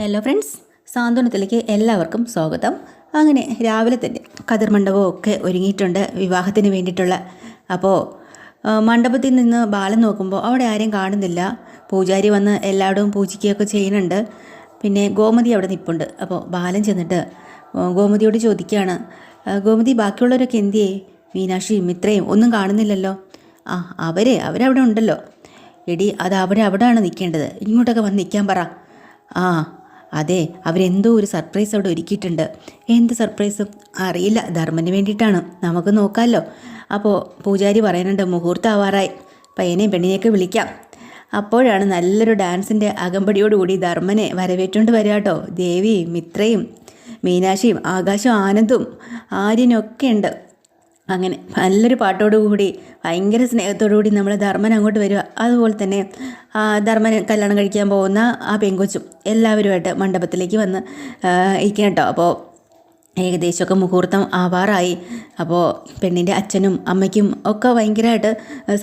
Hello friends. സാന്ത്വനത്തിലേക്ക് എല്ലാവർക്കും സ്വാഗതം. അങ്ങനെ രാവിലെ തന്നെ കതിർ ഒക്കെ ഒരുങ്ങിയിട്ടുണ്ട് വിവാഹത്തിന് വേണ്ടിയിട്ടുള്ള. അപ്പോൾ മണ്ഡപത്തിൽ നിന്ന് ബാലൻ നോക്കുമ്പോൾ അവിടെ ആരെയും കാണുന്നില്ല. പൂജാരി വന്ന് എല്ലായിടവും പൂജിക്കുകയൊക്കെ ചെയ്യുന്നുണ്ട്. പിന്നെ ഗോമതി അവിടെ നിൽപ്പുണ്ട് അപ്പോൾ ബാലൻ ചെന്നിട്ട് ഗോമതിയോട് ചോദിക്കുകയാണ് ഗോമതി ബാക്കിയുള്ളവരൊക്കെ എന്തിയേ? മീനാക്ഷിയും മിത്രയും ഒന്നും കാണുന്നില്ലല്ലോ. ആ അവരെ അവരവിടെ ഉണ്ടല്ലോ. എടി അത് അവിടെ അവിടെയാണ് നിൽക്കേണ്ടത് ഇങ്ങോട്ടൊക്കെ വന്ന് നിൽക്കാൻ പറ. ആ അതെ അവരെന്തോ ഒരു സർപ്രൈസ് അവിടെ ഒരുക്കിയിട്ടുണ്ട്. എന്ത് സർപ്രൈസ് അറിയില്ല. ധർമ്മന് വേണ്ടിയിട്ടാണ്. നമുക്ക് നോക്കാമല്ലോ അപ്പോൾ പൂജാരി പറയുന്നുണ്ട് മുഹൂർത്തം ആവാറായി പയ്യനെയും പെണ്ണിനെയൊക്കെ വിളിക്കാം. അപ്പോഴാണ് നല്ലൊരു ഡാൻസിന്റെ അകമ്പടിയോടുകൂടി ധർമ്മനെ വരവേറ്റുകൊണ്ട് വരിക കേട്ടോ. ദേവിയും മിത്രയും മീനാക്ഷിയും ആകാശവും ആനന്ദും ആര്യനൊക്കെ ഉണ്ട്. അങ്ങനെ നല്ലൊരു പാട്ടോടുകൂടി ഭയങ്കര സ്നേഹത്തോടുകൂടി നമ്മൾ ധർമ്മൻ അങ്ങോട്ട് വരിക. അതുപോലെ തന്നെ ധർമ്മൻ കല്യാണം കഴിക്കാൻ പോകുന്ന ആ പെങ്കൊച്ചും എല്ലാവരുമായിട്ട് മണ്ഡപത്തിലേക്ക് വന്ന് ഇരിക്കണം കേട്ടോ. അപ്പോൾ ഏകദേശമൊക്കെ മുഹൂർത്തം ആവാറായി. അപ്പോൾ പെണ്ണിന്റെ അച്ഛനും അമ്മയ്ക്കും ഒക്കെ ഭയങ്കരമായിട്ട്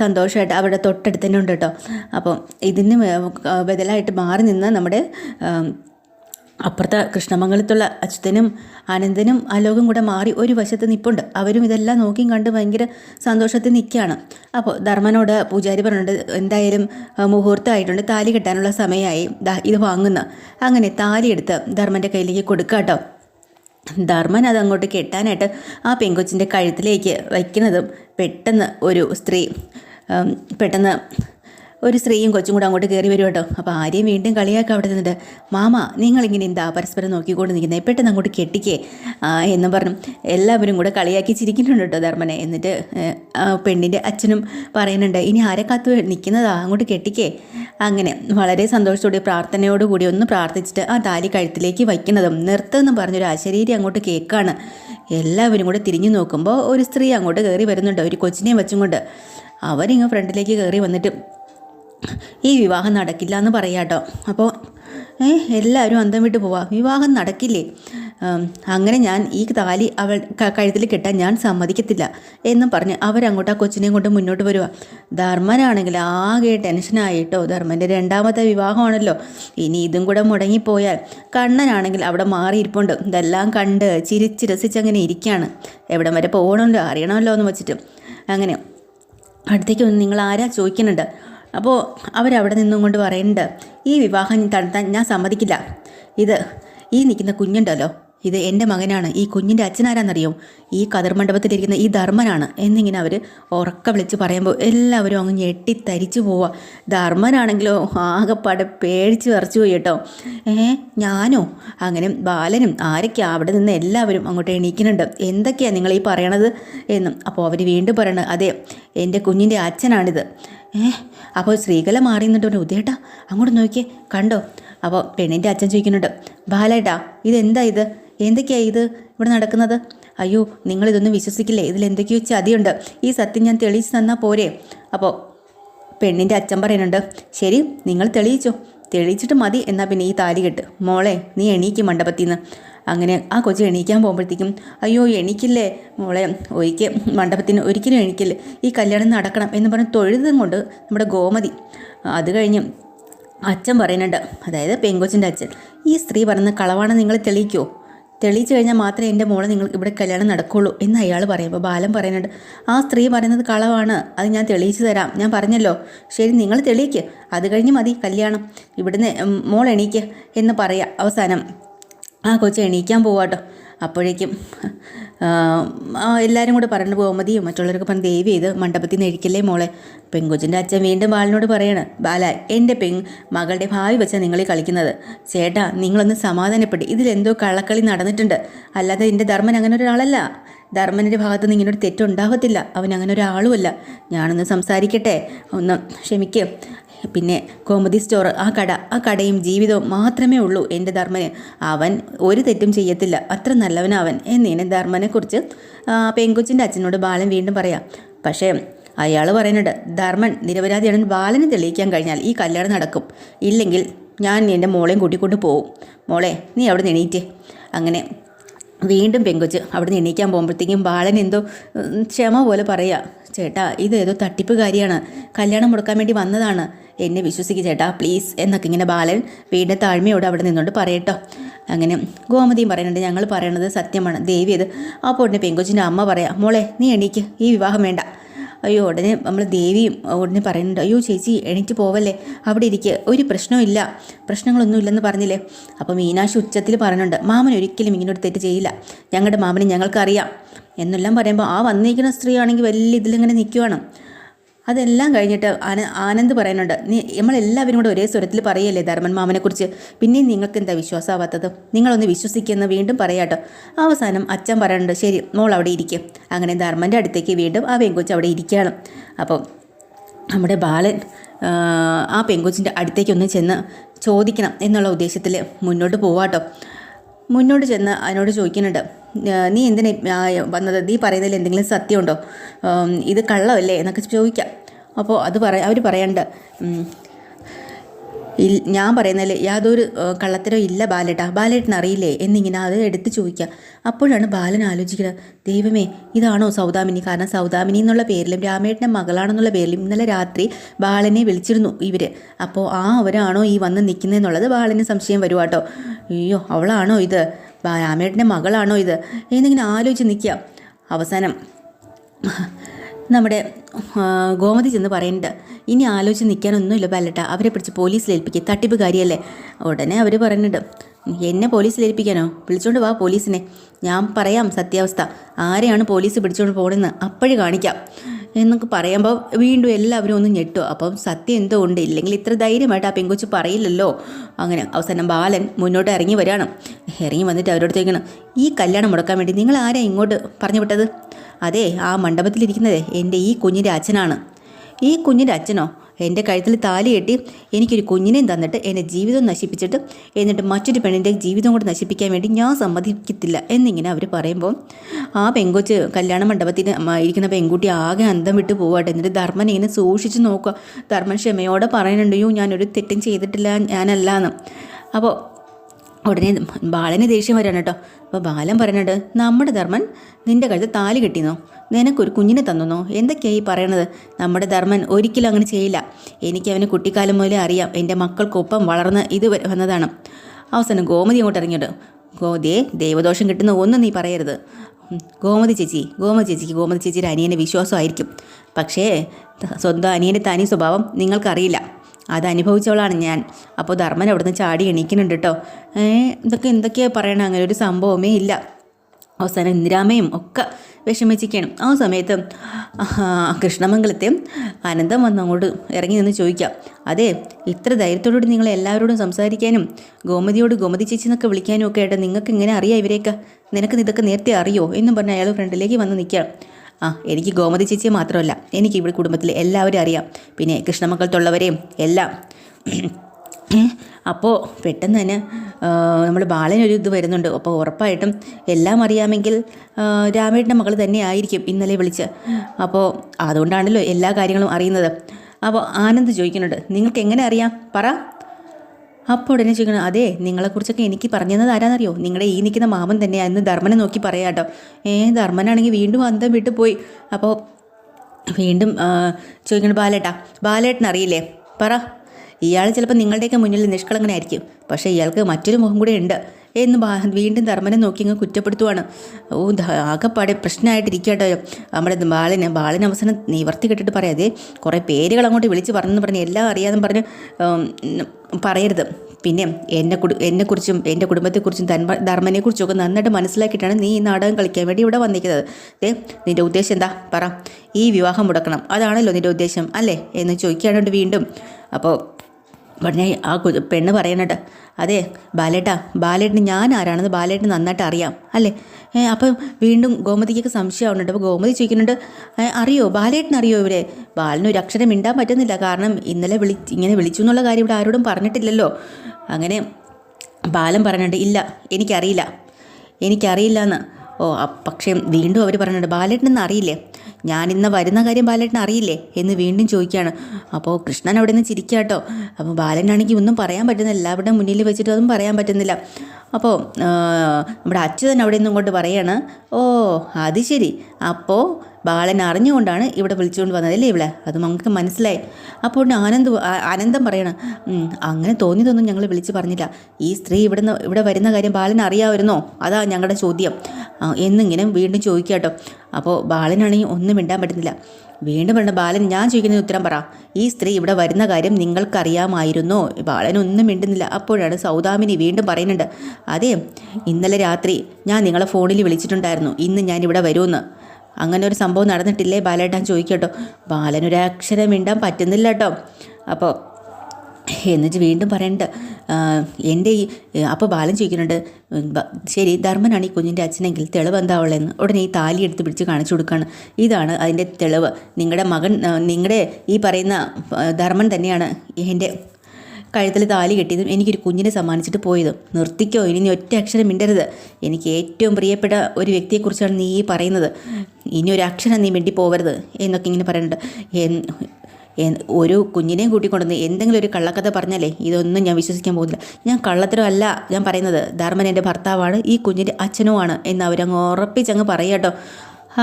സന്തോഷമായിട്ട് അവിടെ തൊട്ടടുത്ത് തന്നെ ഉണ്ട് കേട്ടോ. അപ്പം ഇതിന് ബദലായിട്ട് മാറി നിന്ന് നമ്മുടെ അപ്പുറത്തെ കൃഷ്ണമംഗലത്തുള്ള അച്യുതനും ആനന്ദനും അലോകും കൂടെ മാറി ഒരു വശത്ത് നിൽപ്പുണ്ട് അവരും ഇതെല്ലാം നോക്കിയും കണ്ട് ഭയങ്കര സന്തോഷത്തിൽ നിൽക്കുകയാണ്. അപ്പോൾ ധർമ്മനോട് പൂജാരി പറഞ്ഞിട്ടുണ്ട് എന്തായാലും മുഹൂർത്തമായിട്ടുണ്ട്. താലി കെട്ടാനുള്ള സമയമായി. ഇത് വാങ്ങുന്ന. അങ്ങനെ താലി എടുത്ത് ധർമ്മന്റെ കയ്യിലേക്ക് കൊടുക്കുക കേട്ടോ. ധർമ്മൻ അങ്ങോട്ട് കെട്ടാനായിട്ട് ആ പെങ്കൊച്ചിന്റെ കഴുത്തിലേക്ക് വയ്ക്കുന്നതും പെട്ടെന്ന് ഒരു സ്ത്രീ പെട്ടെന്ന് ഒരു സ്ത്രീയും കൊച്ചും കൂടെ അങ്ങോട്ട് കയറി വരും കേട്ടോ. അപ്പോൾ ആരെയും വീണ്ടും കളിയാക്കുക അവിടെ നിന്നിട്ട് മാമ നിങ്ങളിങ്ങനെ എന്താ പരസ്പരം നോക്കിക്കൊണ്ട് നിൽക്കുന്നത് പെട്ടെന്ന് അങ്ങോട്ട് കെട്ടിക്കേ. എന്ന് പറഞ്ഞു. എല്ലാവരും കൂടെ കളിയാക്കി ചിരിക്കുന്നുണ്ട് കേട്ടോ ധർമ്മനെ. എന്നിട്ട് പെണ്ണിന്റെ അച്ഛനും പറയുന്നുണ്ട് ഇനി ആരെ കാത്തു നിൽക്കുന്നതാ? അങ്ങോട്ട് കെട്ടിക്കേ. അങ്ങനെ വളരെ സന്തോഷത്തോടെ പ്രാർത്ഥനയോടുകൂടി ഒന്ന് പ്രാർത്ഥിച്ചിട്ട് ആ താലി കഴുത്തിലേക്ക് വയ്ക്കുന്നതും നിർത്തുമെന്ന് പറഞ്ഞൊരു അശരീരി അങ്ങോട്ട് കേൾക്കാണ്. എല്ലാവരും കൂടെ തിരിഞ്ഞു നോക്കുമ്പോൾ ഒരു സ്ത്രീ അങ്ങോട്ട് കയറി വരുന്നുണ്ട് ഒരു കൊച്ചിനെയും വെച്ചും കൊണ്ട്. അവരിങ്ങ് ഫ്രണ്ടിലേക്ക് കയറി വന്നിട്ട് ഈ വിവാഹം നടക്കില്ല എന്ന് പറയാട്ടോ അപ്പോൾ എല്ലാവരും അന്തം വിട്ട് പോവാ. വിവാഹം നടക്കില്ലേ? അങ്ങനെ ഞാൻ ഈ താലി അവൾ കഴുത്തിൽ കെട്ടാൻ ഞാൻ സമ്മതിക്കത്തില്ല എന്നും പറഞ്ഞ് അവരങ്ങോട്ട് ആ കൊച്ചിനെയും കൊണ്ട് മുന്നോട്ട് വരുക ധർമ്മനാണെങ്കിൽ ആകെ ടെൻഷനായിട്ടോ ധർമ്മന്റെ രണ്ടാമത്തെ വിവാഹമാണല്ലോ. ഇനി ഇതും കൂടെ മുടങ്ങിപ്പോയാൽ കണ്ണനാണെങ്കിൽ അവിടെ മാറിയിരിപ്പുണ്ട്. ഇതെല്ലാം കണ്ട് ചിരിച്ച് രസിച്ചങ്ങനെ ഇരിക്കുകയാണ് എവിടം വരെ പോകണമല്ലോ അറിയണമല്ലോ എന്ന് വെച്ചിട്ട്. അങ്ങനെ അടുത്തേക്ക് നിങ്ങൾ ആരാ ചോദിക്കുന്നുണ്ട്? അപ്പോൾ അവരവിടെ നിന്നും കൊണ്ട് പറയുന്നുണ്ട് ഈ വിവാഹം നടത്താൻ ഞാൻ സമ്മതിക്കില്ല. ഇത് ഈ നിൽക്കുന്ന കുഞ്ഞുണ്ടല്ലോ ഇത് എന്റെ മകനാണ് ഈ കുഞ്ഞിന്റെ അച്ഛനാരാന്നറിയോ? ഈ കതിർമണ്ഡപത്തിലിരിക്കുന്ന ഈ ധർമ്മനാണ് എന്നിങ്ങനെ അവർ ഉറക്ക വിളിച്ച് പറയുമ്പോൾ എല്ലാവരും അങ്ങ് ഞെട്ടി തരിച്ചു പോവുക ധർമ്മനാണെങ്കിലോ ആകെപ്പാടെ പേടിച്ച് വിറച്ചു പോയി കേട്ടോ. ഏ ഞാനോ? അങ്ങനെ ബാലനും ആരൊക്കെയാ അവിടെ നിന്ന് എല്ലാവരും അങ്ങോട്ട് എണീക്കുന്നുണ്ട്? എന്തൊക്കെയാണ് നിങ്ങൾ ഈ പറയണത്? എന്നും. അപ്പോൾ അവർ വീണ്ടും പറയണത് അതെ എന്റെ കുഞ്ഞിന്റെ അച്ഛനാണിത്. ഏ അപ്പോൾ സ്ത്രീകളെ മാറി നിന്നിട്ട് പറഞ്ഞു ഉദയേട്ടാ. അങ്ങോട്ട് നോക്കിയേ കണ്ടോ? അപ്പോൾ പെണ്ണിന്റെ അച്ഛൻ ചോദിക്കുന്നുണ്ട് ബാലേട്ടാ ഇതെന്താ ഇത്? എന്തൊക്കെയാ ഇത്? ഇവിടെ നടക്കുന്നത്? അയ്യോ നിങ്ങളിതൊന്നും വിശ്വസിക്കില്ലേ? ഇതിൽ എന്തൊക്കെയോ ചതിയുണ്ട്. ഈ സത്യം ഞാൻ തെളിയിച്ചു തന്നാൽ പോരെ. അപ്പോൾ പെണ്ണിന്റെ അച്ഛൻ പറയുന്നുണ്ട് ശരി നിങ്ങൾ തെളിയിച്ചോ. തെളിയിച്ചിട്ട് മതി എന്നാൽ പിന്നെ ഈ താലി കെട്ട്. മോളെ നീ എണീക്കും മണ്ഡപത്തിൽ നിന്ന് അങ്ങനെ ആ കൊച്ചു എണീക്കാൻ പോകുമ്പോഴത്തേക്കും അയ്യോ എണീക്കില്ലേ മോളെ? ഒരിക്കൽ മണ്ഡപത്തിന് ഒരിക്കലും എണീക്കില്ലേ? ഈ കല്യാണം നടക്കണം എന്ന് പറഞ്ഞ് തൊഴുതും കൊണ്ട് നമ്മുടെ ഗോമതി അത് കഴിഞ്ഞ് അച്ഛൻ പറയുന്നുണ്ട് അതായത് പെങ്കൊച്ചിന്റെ അച്ഛൻ ഈ സ്ത്രീ പറയുന്ന കളവാണ് നിങ്ങൾ തെളിയിക്കുമോ തെളിയിച്ചു കഴിഞ്ഞാൽ മാത്രമേ എന്റെ മോളെ നിങ്ങൾ ഇവിടെ കല്യാണം നടക്കുള്ളൂ എന്ന് അയാൾ പറയുമ്പോൾ ബാലൻ പറയുന്നുണ്ട് ആ സ്ത്രീ പറയുന്നത് കളവാണ് അത് ഞാൻ തെളിയിച്ചു തരാം ഞാൻ പറഞ്ഞല്ലോ. ശരി നിങ്ങൾ തെളിയിക്ക് അത് കഴിഞ്ഞ് മതി കല്യാണം. ഇവിടുന്ന് മോൾ എണീക്ക് എന്ന് പറയുക അവസാനം. ആ കൊച്ചു എണീക്കാൻ പോവാട്ടോ. അപ്പോഴേക്കും എല്ലാവരും കൂടെ പറഞ്ഞു ഗോമതിയും മറ്റുള്ളവർക്ക് പറഞ്ഞു ദേവി ഇത് മണ്ഡപത്തിൽ നിന്ന് എഴിക്കല്ലേ മോളെ? പെങ്കൊച്ചിന്റെ അച്ഛൻ വീണ്ടും ബാലിനോട് പറയാണ് ബാല എന്റെ പെങ് മകളുടെ ഭാവി വെച്ചാൽ നിങ്ങൾ കളിക്കുന്നത്. ചേട്ടാ നിങ്ങളൊന്ന് സമാധാനപ്പെട്ട് ഇതിലെന്തോ കള്ളക്കളി നടന്നിട്ടുണ്ട്. അല്ലാതെ എന്റെ ധർമ്മൻ അങ്ങനെ ഒരാളല്ല. ധർമ്മന്റെ ഭാഗത്ത് നിന്ന് ഇങ്ങനൊരു തെറ്റുണ്ടാകത്തില്ല. അവൻ അങ്ങനെ ഒരാളുമല്ല. ഞാനൊന്ന് സംസാരിക്കട്ടെ? ഒന്ന് ക്ഷമിക്ക്. പിന്നെ കോമഡി സ്റ്റോർ ആ കട ആ കടയും ജീവിതവും മാത്രമേ ഉള്ളൂ എന്റെ ധർമ്മന്. അവൻ ഒരു തെറ്റും ചെയ്യത്തില്ല. അത്ര നല്ലവനവൻ എന്നിങ്ങനെ ധർമ്മനെക്കുറിച്ച് പെങ്കൊച്ചിന്റെ അച്ഛനോട് ബാലൻ വീണ്ടും പറയാം. പക്ഷേ അയാൾ പറയുന്നുണ്ട് ധർമ്മൻ നിരപരാധിയാണ് ബാലന് തെളിയിക്കാൻ കഴിഞ്ഞാൽ ഈ കല്യാണം നടക്കും. ഇല്ലെങ്കിൽ ഞാൻ എന്റെ മോളെയും കൂട്ടിക്കൊണ്ട് പോവും. മോളെ നീ അവിടെ നെണീറ്റ് അങ്ങനെ വീണ്ടും പെങ്കൊച്ച് നിന്ന് എണീക്കാൻ പോകുമ്പോഴത്തേക്കും ബാലൻ എന്തോ ക്ഷമ പോലെ പറയാ ചേട്ടാ ഇത് ഏതോ തട്ടിപ്പുകാരിയാണ്. കല്യാണം മുടക്കാൻ വേണ്ടി വന്നതാണ്. എന്നെ വിശ്വസിക്കുക ചേട്ടാ പ്ലീസ് എന്നൊക്കെ ഇങ്ങനെ ബാലൻ വീണ്ടും താഴ്മയോട് അവിടെ നിന്നുകൊണ്ട് പറയട്ടോ. അങ്ങനെ ഗോമതിയും പറയുന്നുണ്ട് ഞങ്ങൾ പറയണത് സത്യമാണ്. ദേവി അത്. അപ്പോൾ ഉടനെ പെങ്കൊച്ചിന്റെ അമ്മ പറയാം മോളെ നീ എണീക്ക്. ഈ വിവാഹം വേണ്ട. അയ്യോ ഉടനെ നമ്മൾ ദേവിയും ഉടനെ പറയുന്നുണ്ട് അയ്യോ ചേച്ചി എണീറ്റ് പോവല്ലേ? അവിടെ ഇരിക്കുക ഒരു പ്രശ്നവുമില്ല പ്രശ്നങ്ങളൊന്നും ഇല്ലെന്ന് പറഞ്ഞില്ലേ? അപ്പോൾ മീനാക്ഷി ഉച്ചത്തിൽ പറയുന്നുണ്ട് മാമൻ ഒരിക്കലും ഇങ്ങനെ തെറ്റ് ചെയ്യില്ല. ഞങ്ങളുടെ മാമനെ ഞങ്ങൾക്കറിയാം. എന്നെല്ലാം പറയുമ്പോൾ ആ വന്നിരിക്കുന്ന സ്ത്രീയാണെങ്കിൽ വലിയ ഇതിലിങ്ങനെ നിൽക്കുവാണ് അതെല്ലാം കഴിഞ്ഞിട്ട് ആന ആനന്ദ് പറയുന്നുണ്ട് നീ നമ്മളെല്ലാവരും കൂടെ ഒരേ സ്വരത്തിൽ പറയല്ലേ ധർമ്മൻ മാമനെക്കുറിച്ച് പിന്നെയും നിങ്ങൾക്ക് എന്താ വിശ്വാസമാവാത്തത്? നിങ്ങളൊന്ന് വിശ്വസിക്കുമെന്ന് വീണ്ടും പറയാട്ടോ അവസാനം അച്ഛൻ പറയുന്നുണ്ട് ശരി മോൾ അവിടെ ഇരിക്കും. അങ്ങനെ ധർമ്മന്റെ അടുത്തേക്ക് വീണ്ടും ആ പെങ്കൊച്ച് അവിടെ ഇരിക്കുകയാണ്. അപ്പോൾ നമ്മുടെ ബാലൻ ആ, പെങ്കൊച്ചിന്റെ അടുത്തേക്കൊന്ന് ചെന്ന് ചോദിക്കണം എന്നുള്ള ഉദ്ദേശത്തിൽ മുന്നോട്ട് പോവാട്ടോ മുന്നോട്ട് ചെന്ന് അതിനോട് ചോദിക്കുന്നുണ്ട് നീ എന്തിനാ വന്നത്? നീ പറയുന്നതിൽ എന്തെങ്കിലും സത്യമുണ്ടോ? ഇത് കള്ളമല്ലേ? എന്നൊക്കെ ചോദിക്കാം. അപ്പോൾ അത് പറ അവർ പറയണ്ട ഞാൻ പറയുന്നതിൽ യാതൊരു കള്ളത്തരോ ഇല്ല ബാലേട്ടാ. ബാലേട്ടന് അറിയില്ലേ എന്നിങ്ങനെ അത് എടുത്ത് ചോദിക്കുക അപ്പോഴാണ് ബാലൻ ആലോചിക്കുന്നത് ദൈവമേ ഇതാണോ സൗദാമിനി? കാരണം സൗദാമിനി എന്നുള്ള പേരിലും രാമേട്ടന്റെ മകളാണെന്നുള്ള പേരിലും ഇന്നലെ രാത്രി ബാലനെ വിളിച്ചിരുന്നു ഇവർ അപ്പോൾ ആ അവരാണോ ഈ വന്ന് നിൽക്കുന്നതെന്നുള്ളത് ബാലന് സംശയം വരുവാട്ടോ അയ്യോ അവളാണോ ഇത്? രാമേട്ടന്റെ മകളാണോ ഇത്? എന്നിങ്ങനെ ആലോചിച്ച് നിൽക്കുക അവസാനം നമ്മുടെ ഗോമതി ചെന്ന് പറയുന്നുണ്ട് ഇനി ആലോചിച്ച് നിൽക്കാനൊന്നുമില്ല ബാലട്ട അവരെ പിടിച്ച് പോലീസിൽ ഏൽപ്പിക്കുക തട്ടിപ്പുകാരിയല്ലേ? ഉടനെ അവർ പറയുന്നുണ്ട് എന്നെ പോലീസിൽ ഏൽപ്പിക്കാനോ? വിളിച്ചോണ്ട് വാ പോലീസിനെ ഞാൻ പറയാം സത്യാവസ്ഥ ആരെയാണ് പോലീസ് പിടിച്ചുകൊണ്ട് പോകണമെന്ന് അപ്പോഴും കാണിക്കാം. എന്നൊക്കെ പറയുമ്പോൾ വീണ്ടും എല്ലാവരും ഒന്ന് ഞെട്ടും അപ്പം സത്യം എന്തോ ഉണ്ട് ഇല്ലെങ്കിൽ ഇത്ര ധൈര്യമായിട്ട് ആ പെങ്കൊച്ച് പറയില്ലല്ലോ. അങ്ങനെ അവസാനം ബാലൻ മുന്നോട്ട് ഇറങ്ങി വരികയാണ് ഇറങ്ങി വന്നിട്ട് അവരോട് ചോദിക്കണം ഈ കല്യാണം മുടക്കാൻ വേണ്ടി നിങ്ങൾ ആരാ ഇങ്ങോട്ട് പറഞ്ഞു വിട്ടത്? അതെ ആ മണ്ഡപത്തിലിരിക്കുന്നത് എന്റെ ഈ കുഞ്ഞിന്റെ അച്ഛനാണ്. ഈ കുഞ്ഞിന്റെ അച്ഛനോ? എന്റെ കഴുത്തിൽ താലി കെട്ടി എനിക്കൊരു കുഞ്ഞിനെയും തന്നിട്ട് എന്റെ ജീവിതം നശിപ്പിച്ചിട്ട് എന്നിട്ട് മറ്റൊരു പെണ്ണിന്റെ ജീവിതം കൂടെ നശിപ്പിക്കാൻ വേണ്ടി ഞാൻ സമ്മതിക്കത്തില്ല എന്നിങ്ങനെ അവർ പറയുമ്പോൾ ആ പെങ്കൊച്ച് കല്യാണ മണ്ഡപത്തിൽ ഇരിക്കുന്ന പെൺകുട്ടി ആകെ അന്തം വിട്ട് പോവാട്ടെ. എന്നിട്ട് ധർമ്മൻ ഇങ്ങനെ സൂക്ഷിച്ച് നോക്കുക. ധർമ്മൻ ക്ഷമയോടെ പറയുന്നുണ്ട് യോ ഞാനൊരു തെറ്റും ചെയ്തിട്ടില്ല ഞാനല്ല എന്ന് അപ്പോൾ ഉടനെ ബാലന് ദേഷ്യം വരാണ് കേട്ടോ. അപ്പോൾ ബാലൻ പറയുന്നുണ്ട് നമ്മുടെ ധർമ്മൻ നിന്റെ കഴുത്ത് താലി കെട്ടിന്നോ? നിനക്കൊരു കുഞ്ഞിനെ തന്നോ എന്തൊക്കെയായി പറയണത്? നമ്മുടെ ധർമ്മൻ ഒരിക്കലും അങ്ങനെ ചെയ്യില്ല. എനിക്ക് അവന് കുട്ടിക്കാലം മുതലേ അറിയാം. എന്റെ മക്കൾക്കൊപ്പം വളർന്ന് ഇത് വന്നതാണ്. അവസാനം ഗോമതി അങ്ങോട്ട് ഇറങ്ങിയിട്ട് ഗോതിയെ ദൈവദോഷം കിട്ടുന്ന ഒന്നും നീ പറയരുത്. ഗോമതി ചേച്ചി ഗോമതി ചേച്ചിക്ക് ഗോമതി ചേച്ചിയുടെ അനിയന്റെ വിശ്വാസമായിരിക്കും. പക്ഷേ സ്വന്തം അനിയന്റെ തനി സ്വഭാവം നിങ്ങൾക്കറിയില്ല. അത് അനുഭവിച്ചവളാണ് ഞാൻ. അപ്പോൾ ധർമ്മൻ അവിടുന്ന് ചാടി എണീക്കുന്നുണ്ട് കേട്ടോ ഇതൊക്കെ എന്തൊക്കെയാണ് പറയണത് അങ്ങനെ ഒരു സംഭവമേ ഇല്ല. അവസാനം ഇന്ദിരാമയും ഒക്കെ വിഷമിച്ചിരിക്കണം ആ സമയത്ത് കൃഷ്ണമംഗലത്തെ അനന്തം വന്ന് അങ്ങോട്ട് ഇറങ്ങി നിന്ന് ചോദിക്കാം. അതെ ഇത്ര ധൈര്യത്തോടുകൂടി നിങ്ങൾ എല്ലാവരോടും സംസാരിക്കാനും ഗോമതിയോട് ഗോമതി ചേച്ചി എന്നൊക്കെ വിളിക്കാനും ഒക്കെ ആയിട്ട് നിങ്ങൾക്ക് ഇങ്ങനെ അറിയാം ഇവരെയൊക്കെ? നിനക്ക് ഇതൊക്കെ നേരത്തെ അറിയോ? എന്നും പറഞ്ഞ് അയാൾ ഫ്രണ്ടിലേക്ക് വന്ന് നിൽക്കുകയാണ്. ആ എനിക്ക് ഗോമതി ചേച്ചിയെ മാത്രമല്ല എനിക്ക് ഇവിടെ കുടുംബത്തിലെ എല്ലാവരും അറിയാം. പിന്നെ കൃഷ്ണമക്കളത്തുള്ളവരെയും എല്ലാം. അപ്പോൾ പെട്ടെന്ന് തന്നെ നമ്മൾ ബാലനൊരു ഇത് വരുന്നുണ്ട്. അപ്പോൾ ഉറപ്പായിട്ടും എല്ലാം അറിയാമെങ്കിൽ രാമേട്ടന്റെ മകൾ തന്നെ ആയിരിക്കും ഇന്നലെ വിളിച്ച്. അപ്പോൾ അതുകൊണ്ടാണല്ലോ എല്ലാ കാര്യങ്ങളും അറിയുന്നത്. അപ്പോൾ ആനന്ദ് ചോദിക്കുന്നുണ്ട് നിങ്ങൾക്ക് എങ്ങനെ അറിയാം? പറ. അപ്പോൾ ഉടനെ ചോദിക്കണം അതെ നിങ്ങളെക്കുറിച്ചൊക്കെ എനിക്ക് പറഞ്ഞത് ആരാന്നറിയോ? നിങ്ങളുടെ ഈ നിൽക്കുന്ന മാമൻ തന്നെയാണ് ഇന്ന് ധർമ്മനെ നോക്കി പറയാട്ടോ. ഏ ധർമ്മനാണെങ്കിൽ വീണ്ടും അന്തം വിട്ടു പോയി. അപ്പോൾ വീണ്ടും ചോദിക്കണം ബാലേട്ടാ ബാലേട്ടൻ അറിയില്ലേ പറ. ഇയാൾ ചിലപ്പോൾ നിങ്ങളുടെയൊക്കെ മുന്നിൽ നിഷ്കളങ്കനായിരിക്കും. പക്ഷേ ഇയാൾക്ക് മറ്റൊരു മുഖം കൂടെ ഉണ്ട്. എന്ന് വീണ്ടും ധർമ്മനെ നോക്കി അങ്ങ് കുറ്റപ്പെടുത്തുവാണ്. ഓ ആകെപ്പാടെ പ്രശ്നമായിട്ടിരിക്കട്ടോ നമ്മുടെ ബാലന് ബാലന് അവസാനം നിവർത്തി കെട്ടിട്ട് പറയാതെ കുറേ പേരുകൾ അങ്ങോട്ട് വിളിച്ച് പറഞ്ഞെന്ന് പറഞ്ഞ് എല്ലാം അറിയാതെ പറഞ്ഞ് പറയരുത്. പിന്നെ എന്നെ കുടു എന്നെക്കുറിച്ചും എന്റെ കുടുംബത്തെക്കുറിച്ചും ധർമ്മ ധർമ്മനെക്കുറിച്ചും ഒക്കെ നന്നായിട്ട് മനസ്സിലാക്കിയിട്ടാണ് നീ ഈ നാടകം കളിക്കാൻ വേണ്ടി ഇവിടെ വന്നിരിക്കുന്നത്. ദേ നിന്റെ ഉദ്ദേശം എന്താ? പറ. ഈ വിവാഹം മുടക്കണം. അതാണല്ലോ നിന്റെ ഉദ്ദേശം അല്ലേ? എന്ന് ചോദിക്കാനുണ്ട് വീണ്ടും. അപ്പോൾ ഉടനെ ആ പെണ്ണ് പറയുന്നുണ്ട് അതെ ബാലേട്ടാ ബാലേട്ടന് ഞാൻ ആരാണെന്ന് ബാലേട്ടന് നന്നായിട്ട് അറിയാം അല്ലേ? അപ്പം വീണ്ടും ഗോമതിക്കൊക്കെ സംശയമാവുന്നുണ്ട്. അപ്പോൾ ഗോമതി ചോദിക്കുന്നുണ്ട് അറിയോ? ബാലേട്ടന് അറിയോ ഇവരെ ബാലിന് ഒരു അക്ഷരം മിണ്ടാൻ പറ്റുന്നില്ല. കാരണം ഇന്നലെ വിളി ഇങ്ങനെ വിളിച്ചു എന്നുള്ള കാര്യം ഇവിടെ ആരോടും പറഞ്ഞിട്ടില്ലല്ലോ. അങ്ങനെ ബാലൻ പറഞ്ഞിട്ടുണ്ട് ഇല്ല എനിക്കറിയില്ല. എനിക്കറിയില്ല എന്ന് ഓ പക്ഷേ വീണ്ടും അവർ പറഞ്ഞിട്ടുണ്ട് ബാലേട്ടനെന്ന് അറിയില്ലേ? ഞാൻ ഇന്ന് വരുന്ന കാര്യം ബാലേട്ടൻ അറിയില്ലേ? എന്ന് വീണ്ടും ചോദിക്കുകയാണ്. അപ്പോൾ കൃഷ്ണൻ അവിടെ നിന്ന് ചിരിക്കാട്ടോ അപ്പോൾ ബാലനാണെങ്കിൽ ഒന്നും പറയാൻ പറ്റുന്നില്ല. അവിടെ മുന്നിൽ വെച്ചിട്ട് ഒന്നും പറയാൻ പറ്റുന്നില്ല. അപ്പോൾ നമ്മുടെ അച്യുതൻ അവിടെ നിന്നും കൊണ്ട് പറയാണ് ഓ അത് ശരി. അപ്പോൾ ബാലൻ അറിഞ്ഞുകൊണ്ടാണ് ഇവിടെ വിളിച്ചുകൊണ്ട് വന്നത് അല്ലേ ഇവിടെ അത് നമുക്ക് മനസ്സിലായി. അപ്പോൾ ആനന്ദ് ആനന്ദം പറയണം "ഉം, അങ്ങനെ തോന്നിയതൊന്നും ഞങ്ങൾ വിളിച്ച് പറഞ്ഞില്ല. ഈ സ്ത്രീ ഇവിടുന്ന് ഇവിടെ വരുന്ന കാര്യം ബാലൻ അറിയാമായിരുന്നോ? അതാ ഞങ്ങളുടെ ചോദ്യം. എന്നിങ്ങനെ വീണ്ടും ചോദിക്കാട്ടോ. കേട്ടോ അപ്പോൾ ബാലനാണെങ്കിൽ ഒന്നും മിണ്ടാൻ പറ്റുന്നില്ല. വീണ്ടും പറഞ്ഞ ബാലൻ ഞാൻ ചോദിക്കുന്നതിന് ഉത്തരം പറ. ഈ സ്ത്രീ ഇവിടെ വരുന്ന കാര്യം നിങ്ങൾക്കറിയാമായിരുന്നോ? ബാലൻ ഒന്നും മിണ്ടുന്നില്ല. അപ്പോഴാണ് സൗദാമിനി വീണ്ടും പറയുന്നുണ്ട് അതെ ഇന്നലെ രാത്രി ഞാൻ നിങ്ങളെ ഫോണിൽ വിളിച്ചിട്ടുണ്ടായിരുന്നു. ഇന്ന് ഞാൻ ഇവിടെ വരുമെന്ന്. അങ്ങനെ ഒരു സംഭവം നടന്നിട്ടില്ലേ ബാലേട്ടാൻ? ചോദിക്കട്ടോ. ബാലനൊരക്ഷരം മിണ്ടാൻ പറ്റുന്നില്ല കേട്ടോ അപ്പോൾ എന്നിട്ട് വീണ്ടും പറയണ്ട എന്റെ ഈ അപ്പോൾ ബാലൻ ചോദിക്കുന്നുണ്ട് ശരി ധർമ്മനാണ് ഈ കുഞ്ഞിന്റെ അച്ഛനെങ്കിൽ തെളിവ് എന്താ ഉള്ളതെന്ന്? ഉടനെ ഈ താലി എടുത്ത് പിടിച്ച് കാണിച്ചു കൊടുക്കുകയാണ് ഇതാണ് അതിന്റെ തെളിവ്. നിങ്ങളുടെ മകൻ നിങ്ങളുടെ ഈ പറയുന്ന ധർമ്മൻ തന്നെയാണ് എന്റെ കഴുത്തിൽ താലി കെട്ടിയതും എനിക്കൊരു കുഞ്ഞിനെ സമ്മാനിച്ചിട്ട് പോയതും. നിർത്തിക്കോ ഇനി നീ ഒറ്റ അക്ഷരം മിണ്ടരുത്. എനിക്ക് ഏറ്റവും പ്രിയപ്പെട്ട ഒരു വ്യക്തിയെക്കുറിച്ചാണ് നീ ഈ പറയുന്നത്. ഇനി ഒരു അക്ഷരം നീ മിണ്ടി പോവരുത് എന്നൊക്കെ ഇങ്ങനെ പറയുന്നുണ്ട്. ഒരു കുഞ്ഞിനെയും കൂട്ടിക്കൊണ്ടുവന്ന് എന്തെങ്കിലും ഒരു കള്ളക്കഥ പറഞ്ഞാലേ ഇതൊന്നും ഞാൻ വിശ്വസിക്കാൻ പോകുന്നില്ല. ഞാൻ കള്ളത്തരമല്ല ഞാൻ പറയുന്നത്. ധർമ്മൻ എന്റെ ഭർത്താവാണ്. ഈ കുഞ്ഞിന്റെ അച്ഛനുമാണ് എന്ന് അവരങ്ങ് ഉറപ്പിച്ചങ്ങ് പറയാട്ടോ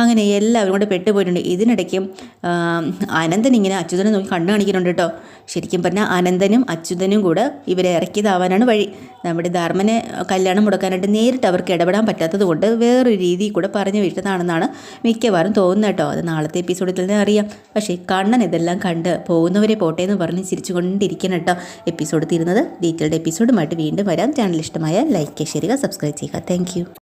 അങ്ങനെ എല്ലാവരും കൂടെ പെട്ടുപോയിട്ടുണ്ട്. ഇതിനിടയ്ക്ക് അനന്തൻ ഇങ്ങനെ അച്യുതനെ നോക്കി കണ്ണു കാണിക്കുന്നുണ്ട് കേട്ടോ. ശരിക്കും പറഞ്ഞാൽ അനന്തനും അച്യുതനും കൂടെ ഇവരെ ഇറക്കിയതാവാനാണ് വഴി. നമ്മുടെ ധർമ്മനെ കല്യാണം മുടക്കാനായിട്ട് നേരിട്ട് അവർക്ക് ഇടപെടാൻ പറ്റാത്തത് കൊണ്ട് വേറൊരു രീതിയിൽ കൂടെ പറഞ്ഞു വിട്ടതാണെന്നാണ് മിക്കവാറും തോന്നുന്നത് കേട്ടോ. അത് നാളത്തെ എപ്പിസോഡിൽ തന്നെ അറിയാം. പക്ഷേ കണ്ണൻ ഇതെല്ലാം കണ്ട് പോകുന്നവരെ പോട്ടെ എന്ന് പറഞ്ഞ് ചിരിച്ചുകൊണ്ടിരിക്കണം കേട്ടോ എപ്പിസോഡ് തീരുന്നത്. ഡീറ്റെയിൽഡ് എപ്പിസോഡുമായിട്ട് വീണ്ടും വരാം. ചാനൽ ഇഷ്ടമായ ലൈക്ക് ചെയ്യുക സബ്സ്ക്രൈബ് ചെയ്യുക. താങ്ക്